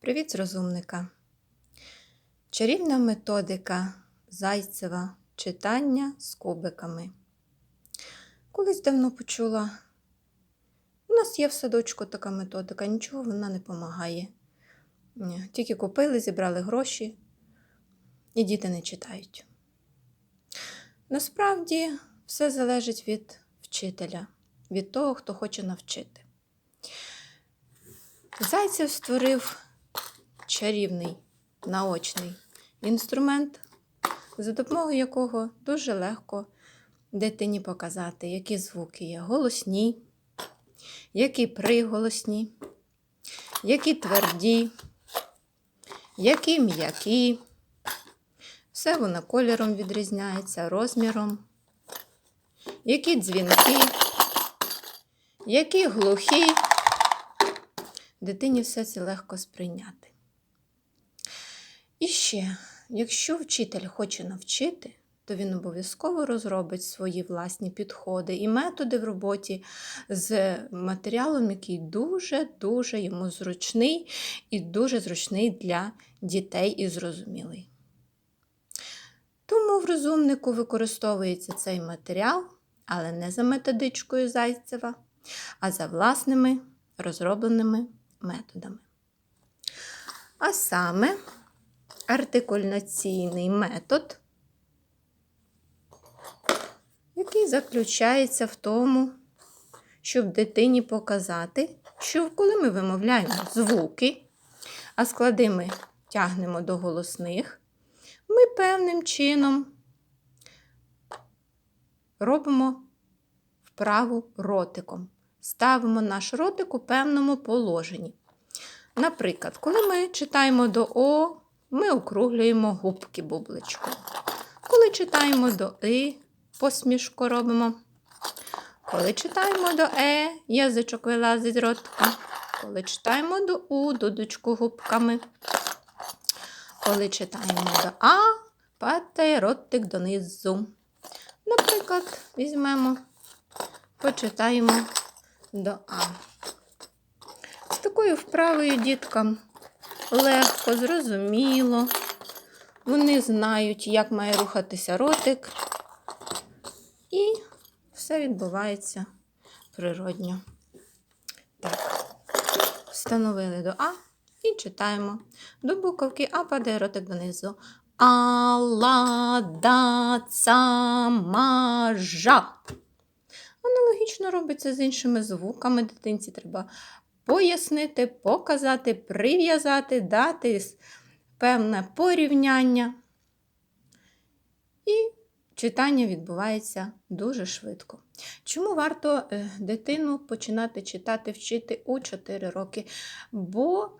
Привіт з розумника. Чарівна методика Зайцева читання з кубиками. Колись давно почула. У нас є в садочку така методика, нічого вона не допомагає. Тільки купили, зібрали гроші, і діти не читають. Насправді все залежить від вчителя, від того, хто хоче навчити. Зайцев створив чарівний наочний інструмент, за допомогою якого дуже легко дитині показати, які звуки є голосні, які приголосні, які тверді, які м'які. Все воно кольором відрізняється, розміром, які дзвінки, які глухі. Дитині все це легко сприйняти. І ще, якщо вчитель хоче навчити, то він обов'язково розробить свої власні підходи і методи в роботі з матеріалом, який дуже-дуже йому зручний і дуже зручний для дітей і зрозумілий. Тому в розумнику використовується цей матеріал, але не за методичкою Зайцева, а за власними розробленими методами. А саме артикуляційний метод, який заключається в тому, щоб дитині показати, що коли ми вимовляємо звуки, а склади ми тягнемо до голосних, ми певним чином робимо вправу ротиком ставимо наш ротик у певному положенні. Наприклад, коли ми читаємо до О, ми округлюємо губки бубличку. Коли читаємо до И, посмішку робимо. Коли читаємо до Е, язичок вилазить з ротика. Коли читаємо до У, дудочку губками. Коли читаємо до А, падає ротик донизу. Наприклад, візьмемо, почитаємо до А. З такою вправою діткам легко, зрозуміло. Вони знають, як має рухатися ротик. І все відбувається природньо. Так, встановили до А і читаємо. До буковки А падає ротик донизу. Алла, мажа. Аналогічно робиться з іншими звуками. Дитинці треба пояснити, показати, прив'язати, дати певне порівняння. І читання відбувається дуже швидко. Чому варто е, дитину починати читати, вчити у 4 роки? Бо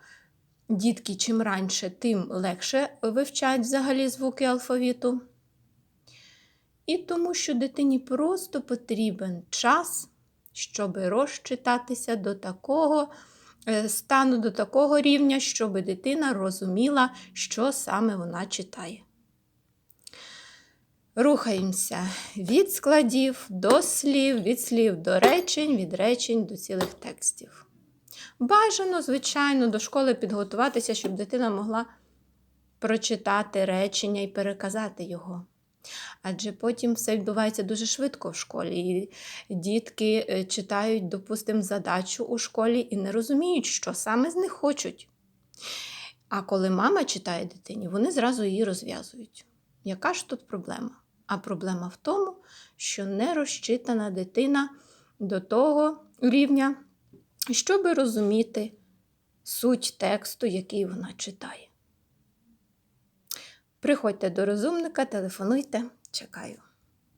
дітки чим раніше, тим легше вивчають взагалі звуки алфавіту. І тому, що дитині просто потрібен час, щоб розчитатися до такого е, стану, до такого рівня, щоб дитина розуміла, що саме вона читає. Рухаємося від складів до слів, від слів до речень, від речень до цілих текстів. Бажано, звичайно, до школи підготуватися, щоб дитина могла прочитати речення і переказати його. Адже потім все відбувається дуже швидко в школі. І дітки е, читають, допустимо, задачу у школі і не розуміють, що саме з них хочуть. А коли мама читає дитині, вони зразу її розв'язують. Яка ж тут проблема? А проблема в тому, що не розчитана дитина до того рівня, щоб розуміти суть тексту, який вона читає. Приходьте до розумника, телефонуйте, чекаю.